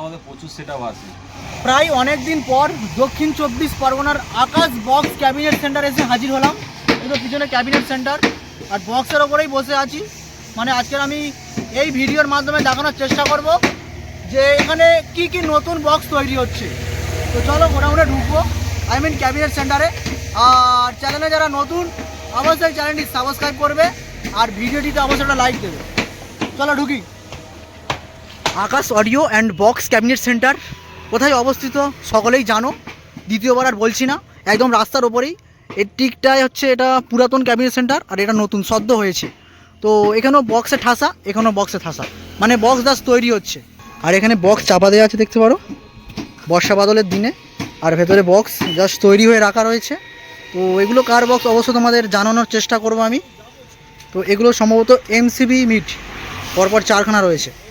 আমাদের প্রচুর সেট আছে। প্রায় অনেক দিন পর দক্ষিণ চব্বিশ পরগনার আকাশ বক্স ক্যাবিনেট সেন্টার এসে হাজির হলাম। তো পিছনে ক্যাবিনেট সেন্টার আর বক্সের ওপরেই বসে আছি। মানে আজকের আমি এই ভিডিওর মাধ্যমে দেখানোর চেষ্টা করব যে এখানে কি কি নতুন বক্স তৈরি হচ্ছে। তো চলো মোটামুটি ঢুকবো। আই মিন ক্যাবিনেট সেন্টারে আর চ্যানেলে যারা নতুন, অবশ্যই চ্যানেলটি সাবস্ক্রাইব করবে। আর ভিডিওটিতে অবশ্যই একটা লাইক দেবে। চলো ঢুকি। Akash audio and box cabinet centre. কোথায় অবস্থিত সকলেই জানো। দ্বিতীয়বার আর বলছি না, একদম রাস্তার ওপরেই। এর দিকটায় হচ্ছে এটা পুরাতন ক্যাবিনেট সেন্টার আর এটা নতুন, সদ্য হয়েছে। তো এখানেও বক্সে ঠাসা, এখানেও বক্সে ঠাসা। মানে বক্স দাস তৈরি হচ্ছে। আর এখানে বক্স চাপা দেওয়া আছে দেখতে পারো। বর্ষা বাদলের দিনে। আর ভেতরে বক্স জাস্ট তৈরি হয়ে রাখা রয়েছে। তো এগুলো কার বক্স অবশ্য তোমাদের জানানোর চেষ্টা করব আমি। তো এগুলো সম্ভবত এমসিবি মিট। পরপর চারখানা রয়েছে।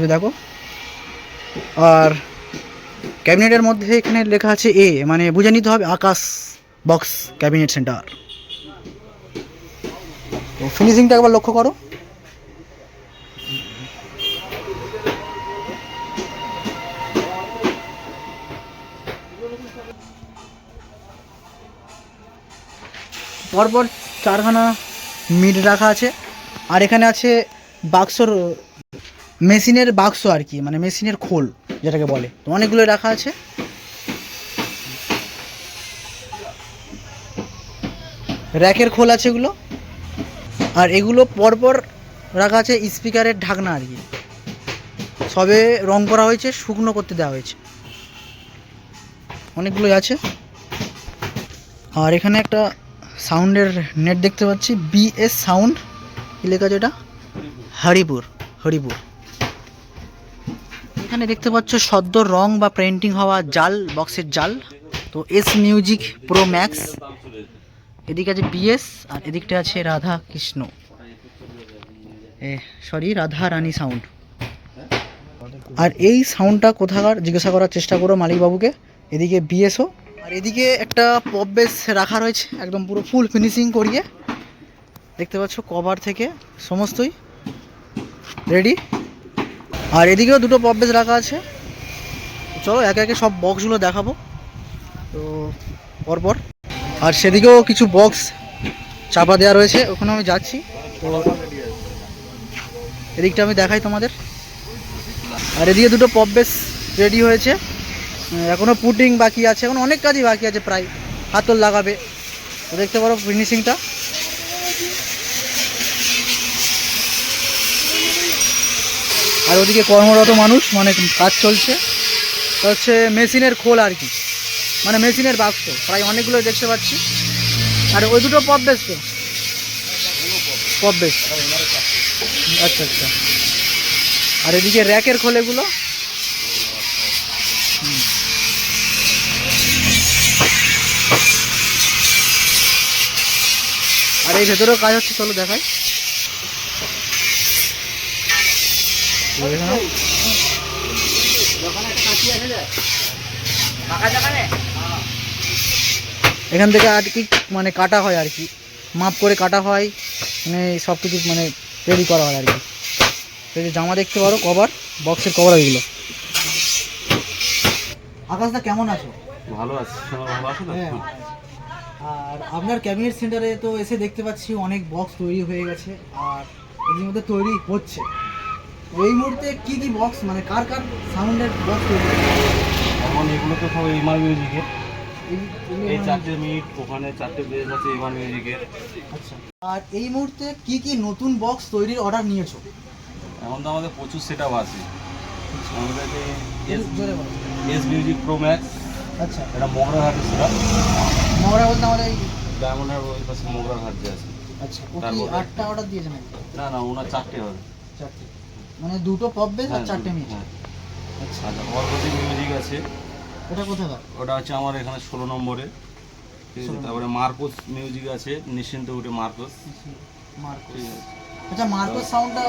যে দেখো। আর ক্যাবিনেটের মধ্যে এখানে লেখা আছে এ মানে বুঝে নিতে হবে আকাশ বক্স ক্যাবিনেট সেন্টার তো ফিনিশিংটা একবার লক্ষ্য করো। পরপর চারখানা মিট রাখা আছে। আর এখানে আছে বাক্সর মেশিনের বাক্স আর কি মানে মেশিনের খোল যেটাকে বলে। তো অনেকগুলো রাখা আছে। র্যাকের খোল আছে এগুলো। আর এগুলো পরপর রাখা আছে স্পিকারের ঢাকনা আর কি। সবে রং করা হয়েছে, শুকনো করতে দেওয়া হয়েছে। অনেকগুলোই আছে। আর এখানে একটা সাউন্ডের নেট দেখতে পাচ্ছি, বিএস সাউন্ড কি লেখা আছে এটা হরিপুর হরিপুর। এখানে দেখতে পাচ্ছ সদ্য রং বা পেন্টিং হওয়া জাল বক্সের জাল। তো এস মিউজিক প্রো ম্যাক্স এদিকে আছে বিএস আর এদিকটা আছে রাধা কৃষ্ণ। এ সরি রাধা রানী সাউন্ড আর এই সাউন্ডটা কোথাকার? জিজ্ঞাসা করার চেষ্টা করো মালিকবাবুকে। এদিকে বিএসও আর এদিকে একটা পপ বেস রাখা রয়েছে, একদম পুরো ফুল ফিনিশিং করিয়ে। দেখতে পাচ্ছ কভার থেকে, সমস্তই। রেডি আর এদিকেও দুটো পপ বেস রাখা আছে। চলো একে একে সব বক্সগুলো দেখাবো। তো পরপর। আর সেদিকেও কিছু বক্স চাপা দেওয়া রয়েছে ওখানে আমি যাচ্ছি। তো এদিকটা আমি দেখাই তোমাদের। আর এদিকে দুটো পপ বেস রেডি হয়েছে। উম, এখনও পুটিং বাকি আছে এখন অনেক কাজই বাকি আছে প্রায়। হাতল লাগাবে। দেখতে পারো ফিনিশিংটা আর ওদিকে কর্মরত মানুষ মানে কাজ চলছে। হচ্ছে মেশিনের খোল আর কি। মানে মেশিনের বাক্স, প্রায় অনেকগুলো দেখতে পাচ্ছি। আর ওই দুটো পপ বেশ তো? পপ বেশ। আচ্ছা আচ্ছা। আর এদিকে র্যাকের খোলেগুলো। আর এই ভেতরেও কাজ হচ্ছে, চলো দেখাই দেখে নাও। এখান থেকে আর কি মানে কাটা হয় আর কি। মাপ করে কাটা হয় মানে সব কিছু মানে রেডি করা হয় আর কি। যে জামা দেখতে পারো কভার বক্সের কভার ওইগুলো আকাশদা কেমন আছো? ভালো আছে। ভালো আছে হ্যাঁ। আর আপনার ক্যাবিনেট সেন্টারে তো এসে দেখতে পাচ্ছি অনেক বক্স তৈরি হয়ে গেছে আর এর মধ্যে তৈরি হচ্ছে। এই মুহূর্তে কি কি বক্স মানে কার কার সাউন্ডের বক্স এখন এগুলো তো সব এমআর মিউজিকের এই- চারটে মিনিট ওখানে চারটে বেজ আছে এমআর মিউজিকের আচ্ছা। আর এই মুহূর্তে কি কি নতুন বক্স তৈরির অর্ডার নিয়েছো? এখন তো আমাদের প্রচুর সেট আপ আছে আমাদের এস মিউজিক প্রো ম্যাক্স আচ্ছা। এটা মগরার হাটে সেটা মগরা বলতে আমাদের ডায়মন্ডের ওই পাশে মগরার হাট যে আছে। আচ্ছা ও কি আটটা অর্ডার দিয়েছে নাকি? না না ওনার চারটে হবে। চারটে। মানে দুটো পপ বেস আর হ্যাঁ, চারটে মিট হ্যাঁ। আচ্ছা আচ্ছা অর্গতি মিউজিক আছে? ওটা কোথাকার ওটা হচ্ছে আমার এখানে ষোলো নম্বরে। তারপরে মার্কোস মিউজিক আছে নিশ্চিন্ত উঠে মার্কোস। মার্কোস। আচ্ছা মার্কোস সাউন্ডটা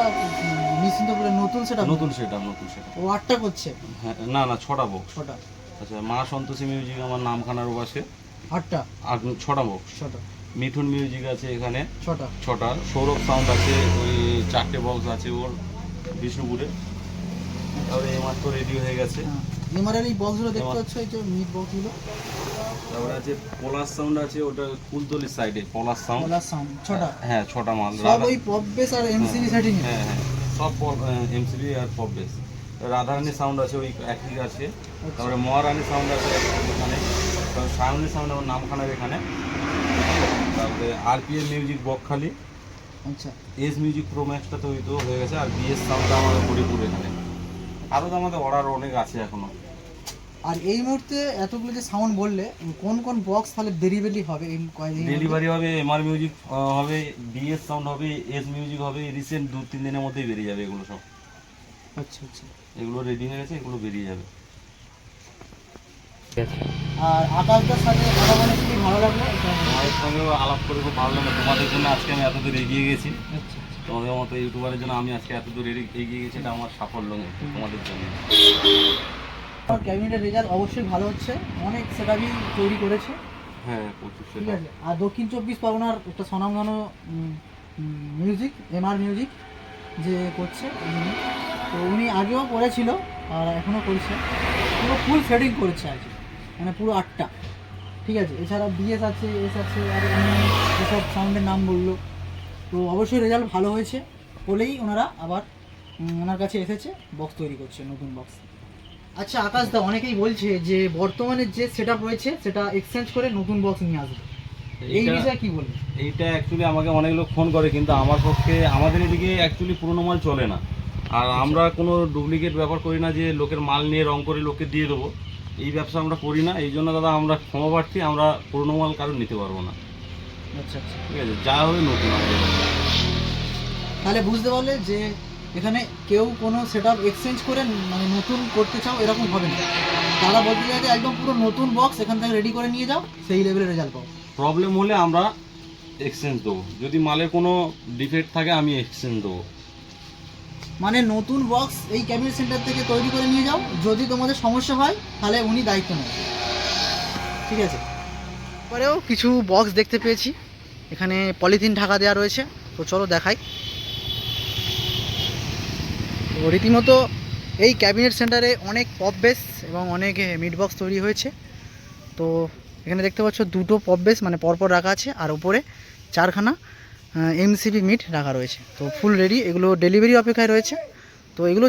নিশ্চিন্ত করে নতুন সেটা নতুন সেটা নতুন সেট ও আটটা করছে? হ্যাঁ না না ছটা বক্স ছটা। আচ্ছা মা সন্তোষী মিউজিক আমার নামখানার পাশে আটটা? আর ছটা বক্স ছটা। মিঠুন মিউজিক আছে এখানে। ছটা। ছটা। সৌরভ সাউন্ড আছে ওই চারটে বক্স আছে ওর। বিষ্ণুপুরে। তারপরে এইমাত্র রেডি হয়ে গেছে। এমআরএল এই বক্সগুলো দেখতে পাচ্ছ? এই যে মিট বক্সগুলো তারপরে আছে পলাশ সাউন্ড আছে ওটা কুলতলির সাইডে পলাশ সাউন্ড প্লাস সাউন্ড ছটা। হ্যাঁ ছটা মাল সব ওই পপ বেস আর এমসিবি সেটিং হ্যাঁ হ্যাঁ সব এমসিবি আর পপ বেস রাধারানী সাউন্ড আছে ওই একই আছে। তারপরে মহারানী সাউন্ড আছে এখানে। সায়নী সাউন্ড আমার নামখানার এখানে। তারপরে আরপিএম মিউজিক বকখালি আচ্ছা। এস মিউজিক প্রো ম্যাক্সটা তো তো হয়ে গেছে আর বিএস সাউন্ডটা আমাদের হরিপুর এখানে। আরও তো আমাদের অর্ডার অনেক আছে এখনও। আর এই মুহূর্তে এতগুলো যে সাউন্ড বললে কোন কোন বক্স তাহলে ডেলিভারি হবে এই কয়েকদিন ডেলিভারি হবে এমআর মিউজিক হবে বিএস সাউন্ড হবে এস মিউজিক হবে রিসেন্ট দু তিন দিনের মধ্যেই বেরিয়ে যাবে এগুলো সব। আচ্ছা আচ্ছা। এগুলো রেডি হয়ে গেছে এগুলো বেরিয়ে যাবে। আর আকাশদার সাথে কথা বলে খুবই ভালো লাগল? তোমাদের সঙ্গেও আলাপ করে খুব ভালো লাগল। তোমাদের জন্য আজকে আমি এতদূর এগিয়ে গেছি। আচ্ছা তোমাদের মতো ইউটিউবারের জন্য আমি আজকে এতদূর এগিয়ে- গেছি। এটা আমার সাফল্য তোমাদের জন্য। আমার ক্যাবিনেটের রেজাল্ট অবশ্যই ভালো হচ্ছে। অনেক সেটাবি তৈরি করেছে। হ্যাঁ প্রচুর ঠিক আছে। আর দক্ষিণ চব্বিশ পরগনার একটা স্বনামধন্য মিউজিক এমআর মিউজিক যে করছে তো উনি আগেও করেছিল আর এখনও করছে। পুরো ফুল সেটিং করেছে আর কি। মানে পুরো আটটা। ঠিক আছে? এছাড়া বিএস আছে এস আছে আর এসব সাউন্ডের নাম বলল। তো অবশ্যই রেজাল্ট ভালো হয়েছে বলেই ওনারা আবার ওনার কাছে এসেছে বক্স তৈরি করছে নতুন বক্স আচ্ছা আকাশ দা অনেকেই বলছে যে বর্তমানে যে সেট রয়েছে সেটা এক্সচেঞ্জ করে নতুন বক্স নিয়ে আসবে। এই বিষয়ে কি বলবেন? এইটা অ্যাকচুয়ালি আমাকে অনেক লোক ফোন করে কিন্তু আমার পক্ষে আমাদের এদিকে অ্যাকচুয়ালি পুরোনো মাল চলে না। আর আমরা কোনো ডুপ্লিকেট ব্যবহার করি না যে লোকের মাল নিয়ে রং করে লোককে দিয়ে দেবো। এই ব্যবসা আমরা করি না এই জন্য দাদা আমরা ক্ষমা প্রার্থী আমরা পুরোনো মাল কারণ নিতে পারব না। আচ্ছা আচ্ছা। ঠিক আছে যা হবে নতুন আমাদের তাহলে বুঝতে পারলে যে এখানে কেউ কোনো সেট আপ এক্সচেঞ্জ করে মানে নতুন করতে চাও এরকম হবে না। তারা বলতে চায় যে একদম পুরো নতুন বক্স এখান থেকে রেডি করে নিয়ে যাও সেই লেভেলের রেজাল্ট পাও। প্রবলেম হলে আমরা এক্সচেঞ্জ দেবো। যদি মালের কোনো ডিফেক্ট থাকে আমি এক্সচেঞ্জ দেবো। মানে নতুন বক্স এই ক্যাবিনেট সেন্টার থেকে তৈরি করে নিয়ে যাও। যদি তোমাদের সমস্যা হয়, তাহলে উনি দায়িত্ব নেন ঠিক আছে? পরেও কিছু বক্স দেখতে পেয়েছি। এখানে পলিথিন ঢাকা দেওয়া রয়েছে। তো চলো দেখাই। তো রীতিমতো এই ক্যাবিনেট সেন্টারে অনেক পপ বেস এবং অনেক মিড বক্স তৈরি হয়েছে। তো এখানে দেখতে পাচ্ছ দুটো পপ বেস মানে পরপর রাখা আছে, আর উপরে চারখানা। এমসিবি মিট রাখা রয়েছে। তো ফুল রেডি এগুলো ডেলিভারি অপেক্ষায় রয়েছে। তো এগুলো